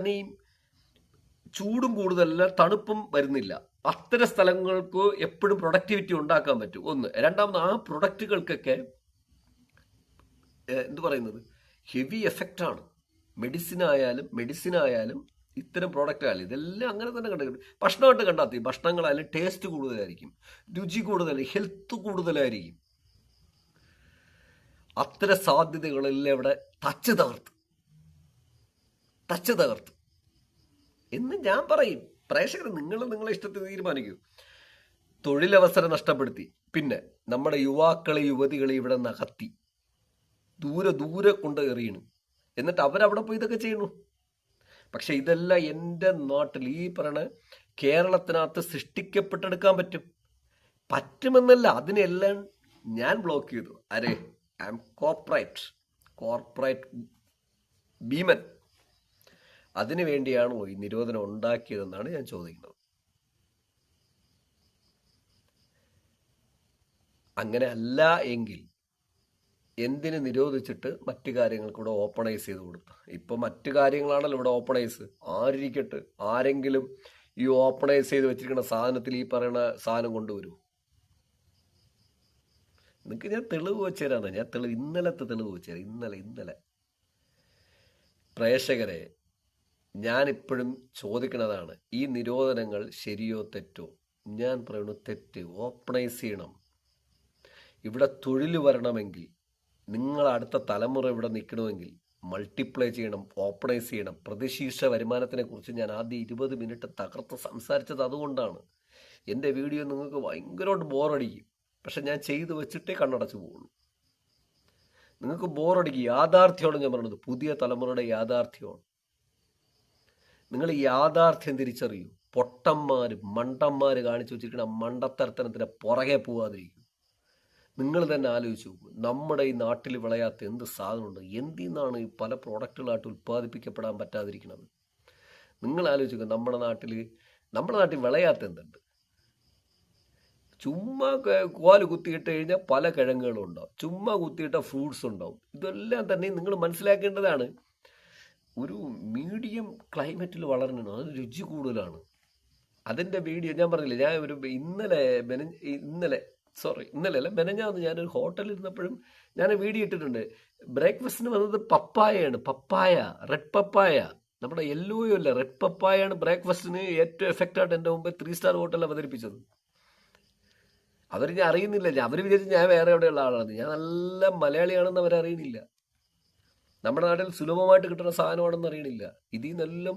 ഇനിയും ചൂടും കൂടുതലല്ല തണുപ്പും വരുന്നില്ല. അത്തരം സ്ഥലങ്ങൾക്ക് എപ്പോഴും പ്രൊഡക്ടിവിറ്റി ഉണ്ടാക്കാൻ പറ്റും. ഒന്ന്. രണ്ടാമത് ആ പ്രൊഡക്റ്റുകൾക്കൊക്കെ എന്തു പറയുന്നത്? ഹെവി എഫക്റ്റ് ആണ്. മെഡിസിൻ ആയാലും മെഡിസിൻ ആയാലും ഇത്തരം പ്രോഡക്റ്റ് ആയാലും ഇതെല്ലാം അങ്ങനെ തന്നെ കണ്ടു ഭക്ഷണമായിട്ട് കണ്ടാത്തി ഭക്ഷണങ്ങളായാലും ടേസ്റ്റ് കൂടുതലായിരിക്കും. രുചി കൂടുതൽ ഹെൽത്ത് കൂടുതലായിരിക്കും. അത്തരം സാധ്യതകളെല്ലാം ഇവിടെ തച്ച് തകർത്ത് തച്ച് തകർത്തു. എന്ന് ഞാൻ പറയും. പ്രേക്ഷകർ നിങ്ങൾ നിങ്ങളെ ഇഷ്ടത്തിന് തീരുമാനിക്കൂ. തൊഴിലവസരം നഷ്ടപ്പെടുത്തി. പിന്നെ നമ്മുടെ യുവാക്കളെ യുവതികളെ ഇവിടെ നകത്തി. ദൂരെ ദൂരെ കൊണ്ട് എറിയണു. എന്നിട്ട് അവരവിടെ പോയി ഇതൊക്കെ ചെയ്യണു പക്ഷെ ഇതെല്ലാം എന്റെ നാട്ടിൽ ഈ പറയണ കേരളത്തിനകത്ത് സൃഷ്ടിക്കപ്പെട്ടെടുക്കാൻ പറ്റും. പറ്റുമെന്നല്ല അതിനെല്ലാം ഞാൻ ബ്ലോക്ക് ചെയ്തു. അരെ ഐ എം കോർപ്പറേറ്റ് കോർപ്പറേറ്റ് ഭീമൻ അതിനു വേണ്ടിയാണോ ഈ നിരോധനം ഉണ്ടാക്കിയതെന്നാണ് ഞാൻ ചോദിക്കുന്നത്. അങ്ങനെ അല്ല എങ്കിൽ എന്തിന് നിരോധിച്ചിട്ട് മറ്റു കാര്യങ്ങൾ കൂടെ ഓപ്പണൈസ് ചെയ്ത് കൊടുത്തു? ഇപ്പൊ മറ്റു കാര്യങ്ങളാണല്ലോ ഇവിടെ ഓപ്പണൈസ്. ആരിരിക്കട്ടെ? ആരെങ്കിലും ഈ ഓപ്പണൈസ് ചെയ്ത് വെച്ചിരിക്കുന്ന സാധനത്തിൽ ഈ പറയുന്ന സാധനം കൊണ്ടുവരുമോ നിങ്ങൾക്ക് ഞാൻ തെളിവ് വെച്ചുതരാന്ന് ഞാൻ തെളിവ് ഇന്നലത്തെ തെളിവ് വെച്ചുതരാം ഇന്നലെ ഇന്നലെ. പ്രേക്ഷകരെ ഞാനിപ്പോഴും ചോദിക്കുന്നതാണ് ഈ നിരോധനങ്ങൾ ശരിയോ തെറ്റോ? ഞാൻ പറയുന്നു തെറ്റ്. ഓപ്പണൈസ് ചെയ്യണം. ഇവിടെ തൊഴിൽ വരണമെങ്കിൽ നിങ്ങൾ അടുത്ത തലമുറ ഇവിടെ നിൽക്കണമെങ്കിൽ മൾട്ടിപ്ലൈ ചെയ്യണം ഓപ്പണൈസ് ചെയ്യണം. പ്രതിശീർഷ വരുമാനത്തിനെ കുറിച്ച് ഞാൻ ആദ്യം ഇരുപത് മിനിറ്റ് തകർത്ത് സംസാരിച്ചത് അതുകൊണ്ടാണ്. എന്റെ വീഡിയോ നിങ്ങൾക്ക് ഭയങ്കരമായിട്ട് ബോറടിക്കും പക്ഷെ ഞാൻ ചെയ്തു വെച്ചിട്ടേ കണ്ണടച്ചു പോകുള്ളൂ നിങ്ങൾക്ക് ബോറടിക്കും യാഥാർത്ഥ്യമാണ് ഞാൻ പറയുന്നത് പുതിയ തലമുറയുടെ യാഥാർത്ഥ്യമാണ്. നിങ്ങൾ യാഥാർത്ഥ്യം തിരിച്ചറിയൂ. പൊട്ടന്മാർ മണ്ടന്മാർ കാണിച്ചു വെച്ചിരിക്കുന്ന മണ്ടത്തരത്തനത്തിന് പുറകെ പോവാതിരിക്കും. നിങ്ങൾ തന്നെ ആലോചിച്ച് നോക്കും. നമ്മുടെ ഈ നാട്ടിൽ വിളയാത്ത എന്ത് സാധനമുണ്ട്? എന്തിൽ നിന്നാണ് ഈ പല പ്രോഡക്റ്റുകളായിട്ട് ഉൽപ്പാദിപ്പിക്കപ്പെടാൻ പറ്റാതിരിക്കുന്നത് നിങ്ങൾ ആലോചിക്കുക നമ്മുടെ നാട്ടിൽ നമ്മുടെ നാട്ടിൽ വിളയാത്ത എന്തുണ്ട്? ചുമ്മാ കോൽ കുത്തിയിട്ട് കഴിഞ്ഞാൽ പല കിഴങ്ങുകളും ഉണ്ടാവും. ചുമ്മാ കുത്തിയിട്ട ഫ്രൂട്ട്സ് ഉണ്ടാവും. ഇതെല്ലാം തന്നെ നിങ്ങൾ മനസ്സിലാക്കേണ്ടതാണ്. ഒരു മീഡിയം ക്ലൈമറ്റിൽ വളരണം അത് രുചി കൂടുതലാണ്. അതിന്റെ വീഡിയോ ഞാൻ പറഞ്ഞില്ല ഞാൻ ഒരു ഇന്നലെ ബെന ഇന്നലെ സോറി ഇന്നലെ അല്ല ബെനഞ്ഞാന്ന് ഞാനൊരു ഹോട്ടലിൽ ഇരുന്നപ്പോഴും ഞാൻ വീഡിയോ ഇട്ടിട്ടുണ്ട്. ബ്രേക്ക്ഫാസ്റ്റിന് വന്നത് പപ്പായയാണ് പപ്പായ റെഡ് പപ്പായ. നമ്മുടെ യെല്ലോയോ അല്ല റെഡ് പപ്പായാണ് ബ്രേക്ക്ഫാസ്റ്റിന് ഏറ്റവും എഫക്റ്റ് ആയിട്ട് എന്റെ മുമ്പ് ത്രീ സ്റ്റാർ ഹോട്ടൽ അവതരിപ്പിച്ചത്. അവർ ഞാൻ അറിയുന്നില്ല അവർ വിചാരിച്ച് ഞാൻ വേറെ എവിടെയുള്ള ആളാണ്. ഞാൻ നല്ല മലയാളിയാണെന്ന് അവരറിയുന്നില്ല. നമ്മുടെ നാട്ടിൽ സുലഭമായിട്ട് കിട്ടുന്ന സാധനമാണെന്ന് അറിയണില്ല. ഇതിൽ നിന്നെല്ലാം